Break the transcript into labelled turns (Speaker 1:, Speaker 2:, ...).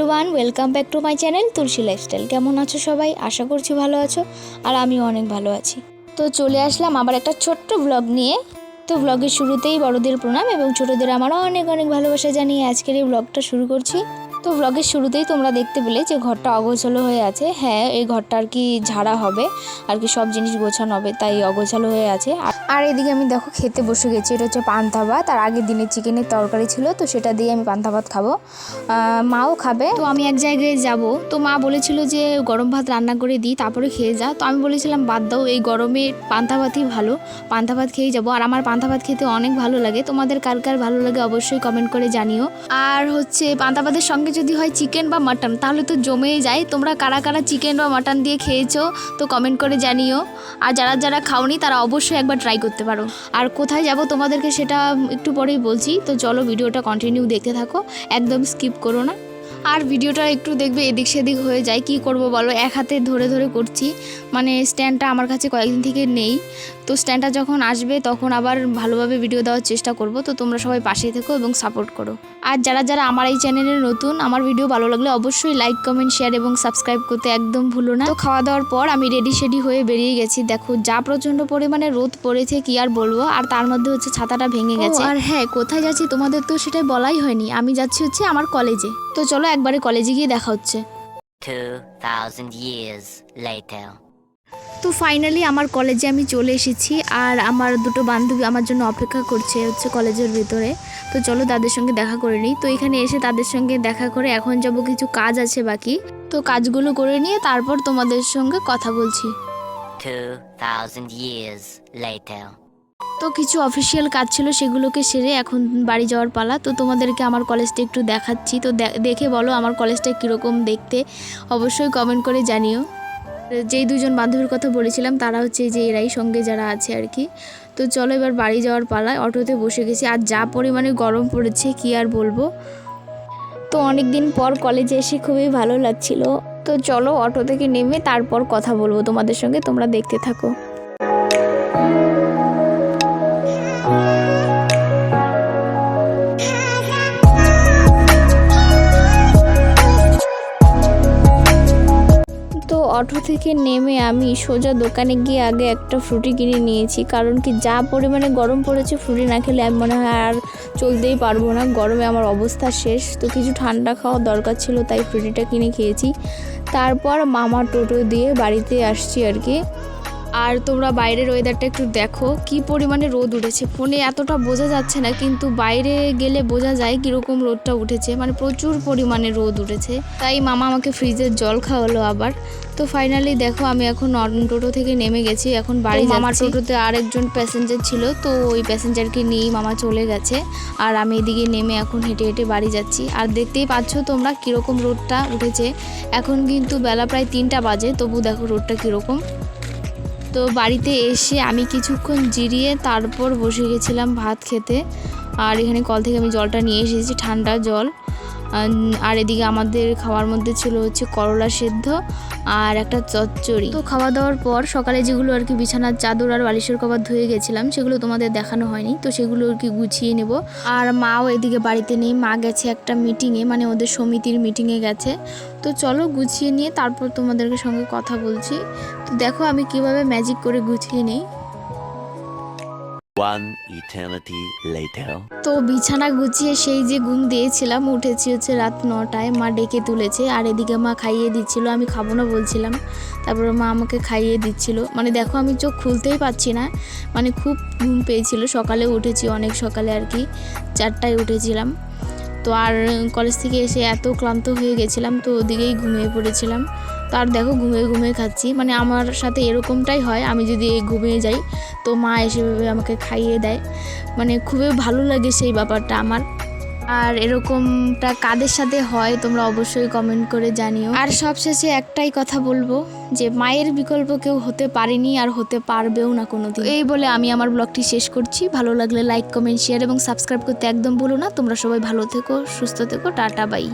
Speaker 1: Welcome back to my channel Tulsi lifestyle কেমন আছো সবাই? আশা করছি ভালো আছো, আর আমিও অনেক ভালো আছি। তো চলে আসলাম আবার একটা ছোট্ট ব্লগ নিয়ে। তো ব্লগের শুরুতেই বড়দের প্রণাম এবং ছোটদের আমারও অনেক অনেক ভালোবাসা জানিয়ে আজকের এই ব্লগটা শুরু করছি। তো ব্লগের শুরুতেই তোমরা দেখতে পেলে যে ঘরটা অগোছালো হয়ে আছে। হ্যাঁ এই ঘরটা আর কি ঝাড়া হবে, আর কি সব জিনিস গোছানো হবে, তাই অগোছালো হয়ে আছে। আর- এদিকে আমি দেখো খেতে বসে গেছি, এটা হচ্ছে পান্তা ভাত, আর আগের দিনে চিকেনের তরকারি ছিল, তো সেটা দিয়ে আমি পান্তা ভাত খাব। মাও খাবে। তো আমি এক জায়গায় যাব, তো মা বলেছিল যে গরম ভাত রান্না করে দিই, তারপরে খেয়ে যা। তো আমি বলেছিলাম, বাদ দাও, এই গরমে পান্তা ভাতই ভালো, পান্তা ভাত খেয়েই যাব। আর আমার পান্তা ভাত খেতে অনেক ভালো লাগে, তোমাদের কার কার ভালো লাগে অবশ্যই কমেন্ট করে জানিও। আর হচ্ছে পান্তা ভাতের সঙ্গে যদি হয় চিকেন বা মাটন, তাহলে তো জমেই যায়। তোমরা কারা কারা চিকেন বা মাটন দিয়ে খেয়েছো, তো কমেন্ট করে জানিও। আর যারা যারা খাওনি, তারা অবশ্যই একবার ট্রাই করতে পারো। আর কোথায় যাব তোমাদেরকে সেটা একটু পরেই বলছি। তো চলো ভিডিওটা কন্টিনিউ দেখতে থাকো, একদম স্কিপ করো না। আর ভিডিওটা একটু দেখবে এদিক সেদিক হয়ে যায়। কি করব বলো? এক হাতে ধরে ধরে করছি। মানে স্ট্যান্ডটা আমার কাছে কয়েকদিন থেকে নেই। তো স্ট্যান্ডটা যখন আসবে তখন আবার ভালোভাবে ভিডিও দেওয়ার চেষ্টা করব। তো তোমরা সবাই পাশে থেকো এবং সাপোর্ট করো। আর যারা যারা আমার এই চ্যানেলে নতুন আমার ভিডিও ভালো লাগলে অবশ্যই লাইক কমেন্ট শেয়ার এবং সাবস্ক্রাইব করতে একদম ভুলো না। তো খাওয়া দাওয়ার পর আমি রেডি শেডি হয়ে বেরিয়ে গেছি। দেখো যা প্রচণ্ড পরিমাণে রোদ পড়েছে কি আর বলব? আর তার মধ্যে হচ্ছে ছাতাটা ভেঙে গেছে। আর হ্যাঁ কোথায় যাচ্ছি তোমাদের তো সেটা বলাই হয়নি। আমি যাচ্ছি হচ্ছে আমার কলেজে তো চলো একবারে কলেজে গিয়ে দেখা হচ্ছে।
Speaker 2: 2000 years later.
Speaker 1: তো ফাইনালি আমার কলেজে আমি চলে এসেছি আর আমার দুটো বান্ধবী আমার জন্য অপেক্ষা করছে হচ্ছে কলেজের ভিতরে। তো চলো তাদের সঙ্গে দেখা করে নিই। তো এখানে এসে তাদের সঙ্গে দেখা করে এখন যাব কিছু কাজ আছে বাকি। তো কাজগুলো করে নিয়ে তারপর তোমাদের সঙ্গে কথা বলছি।
Speaker 2: 2000 years later.
Speaker 1: তো কিছু অফিসিয়াল কাজ ছিল সেগুলোকে সেরে এখন বাড়ি যাওয়ার পালা। তো তোমাদেরকে আমার কলেজটা একটু দেখাচ্ছি। তো দেখে বলো আমার কলেজটা কীরকম দেখতে। অবশ্যই কমেন্ট করে জানিও। যেই দুজন বান্ধবীর কথা বলেছিলাম, তারা হচ্ছে যে এরাই সঙ্গে যারা আছে আর কি। তো চলো এবার বাড়ি যাওয়ার পালায় অটোতে বসে গেছি। আর যা পরিমাণে গরম পড়েছে, কি আর বলব? তো অনেক দিন পর কলেজে এসে খুবই ভালো লাগছিল। তো চলো অটো থেকে নেমে তারপর কথা বলব তোমাদের সঙ্গে, তোমরা দেখতে থাকো। অটো থেকে নেমে আমি সোজা দোকানে গিয়ে আগে একটা ফ্রুটি কিনে নিয়েছি। কারণ কি, যা পরিমাণে গরম পড়েছে ফ্রুটি না খেলে আমি মনে হয় আর চলতেই পারব না। গরমে আমার অবস্থা শেষ। তো কিছু ঠান্ডা খাওয়া দরকার ছিল, তাই ফ্রুটিটা কিনে খেয়েছি। তারপর মামা টোটো দিয়ে বাড়িতে আসছি আর কি। আর তোমরা বাইরের ওয়েদারটা একটু দেখো কি পরিমাণে রোদ উঠেছে। ফোনে এতটা বোঝা যাচ্ছে না কিন্তু বাইরে গেলে বোঝা যায় কীরকম রোদটা উঠেছে। মানে প্রচুর পরিমাণে রোদ উঠেছে। তাই মামা আমাকে ফ্রিজের জল খাওয়ালো আবার। তো ফাইনালি দেখো আমি এখন টোটো থেকে নেমে গেছি। এখন বাড়ি মামার টোটোতে আরেকজন প্যাসেঞ্জার ছিল তো ওই প্যাসেঞ্জারকে নিয়েই মামা চলে গেছে। আর আমি এদিকে নেমে এখন হেঁটে হেঁটে বাড়ি যাচ্ছি। আর দেখতেই পাচ্ছ তোমরা কীরকম রোদটা উঠেছে। এখন কিন্তু বেলা প্রায় তিনটা বাজে তবু দেখো রোডটা কীরকম। তো বাড়িতে এসে আমি কিছুক্ষণ জিরিয়ে তারপর বসে গেছিলাম ভাত খেতে। আর এখানে কল থেকে আমি জলটা নিয়ে এসেছি, ঠান্ডা জল। আর এদিকে আমাদের খাওয়ার মধ্যে ছিল হচ্ছে করলা সেদ্ধ আর একটা চচ্চড়ি। তো খাওয়া দাওয়ার পর সকালে যেগুলো আর কি বিছানার চাদর আর বালিশের কভার ধুয়ে গেছিলাম, সেগুলো তোমাদের দেখানো হয়নি। তো সেগুলো আর কি গুছিয়ে নেব। আর মাও এদিকে বাড়িতে নেই, মা গেছে একটা মিটিংয়ে মানে ওদের সমিতির মিটিংয়ে গেছে। তো চলো গুছিয়ে নিয়ে তারপর তোমাদেরকে সঙ্গে কথা বলছি। তো দেখো আমি কীভাবে ম্যাজিক করে গুছিয়ে নিই। তো বিছানা গুছিয়ে সেই যে ঘুম দিয়েছিলাম, উঠেছি হচ্ছে রাত নটায়। মা ডেকে তুলেছে, আর এদিকে মা খাইয়ে দিচ্ছিল, আমি খাব না বলছিলাম। তারপরে মা আমাকে খাইয়ে দিচ্ছিল। মানে দেখো, আমি চোখ খুলতেই পারছি না। মানে খুব ঘুম পেয়েছিল। সকালে উঠেছি, অনেক সকালে আর কি, চারটায় উঠেছিলাম। তো আর কলেজ থেকে এসে এত ক্লান্ত হয়ে গেছিলাম, তো ওদিকেই ঘুমিয়ে পড়েছিলাম। তো আর দেখো ঘুমিয়ে ঘুমিয়ে খাচ্ছি। মানে আমার সাথে এরকমটাই হয়, আমি যদি ঘুমিয়ে যাই, তো মা এসে ভেবে আমাকে খাইয়ে দেয়। মানে খুবই ভালো লাগে সেই ব্যাপারটা আমার। আর এরকমটা কাদের সাথে হয় তোমরা অবশ্যই কমেন্ট করে জানিও। আর সবশেষে একটাই কথা বলব, যে মায়ের বিকল্প কেউ হতে পারেনি আর হতে পারবেও না কোনোদিন। এই বলে আমি আমার ব্লগটি শেষ করছি। ভালো লাগলে লাইক কমেন্ট শেয়ার এবং সাবস্ক্রাইব করতে একদম ভুলো না। তোমরা সবাই ভালো থেকো, সুস্থ থেকো, টাটা বাই